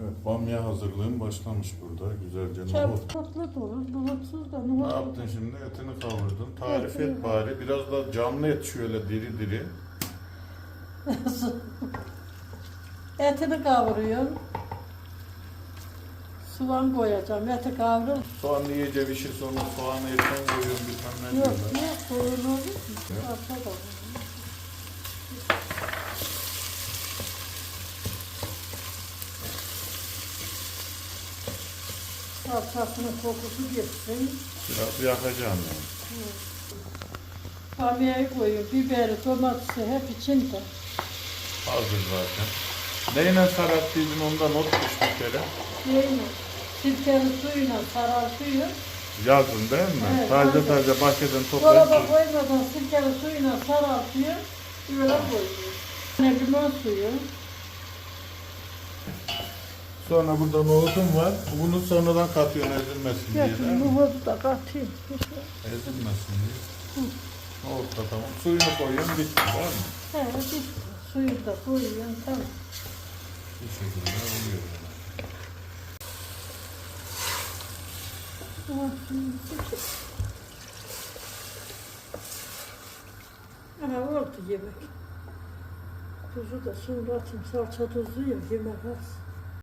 Evet, bamya hazırlığım başlamış burada. Güzelce nohut. Tatlı da olur, nohutsuz da Ne nohut. yaptın şimdi? Etini kavurdun. Tarif et bari. Biraz da canlı et şöyle diri diri. Etini kavuruyorum. Soğan koyacağım, eti kavurur. Soğan iyice pişir sonra soğanı etten koyuyorum bilmem ne Yok, diyorlar. yok, koyun olur mu? Salça da olur. Salçasının kokusu gitsin. Biraz yakacağım yani. Bamyayı koyuyorum, biberi, domatesi hep içinde. Hazır zaten. Neyle sararttıydın onda not düş bir kere. Değil mi? Sirkeli suyla sarartıyor. Yazın değil mi? Evet, taze taze bahçeden toplayıp Dolaba koymadan sirkeli suyla sarartıyor. Böyle koyuyor. Ne limon suyu. Sonra burada nohutum var. Bunu sonradan katıyorsun ezilmesin diye değil mi? nohutu da katayım. Ezilmesin diye. Nohut da tamam. Suyunu koyuyorsun bitti değil mi? He, bir suyu da koyuyorum tamam. Bu şekilde oluyor. Ama oldu yemek. Tuzu da sonra atayım. Salça tuzu ya yemek az.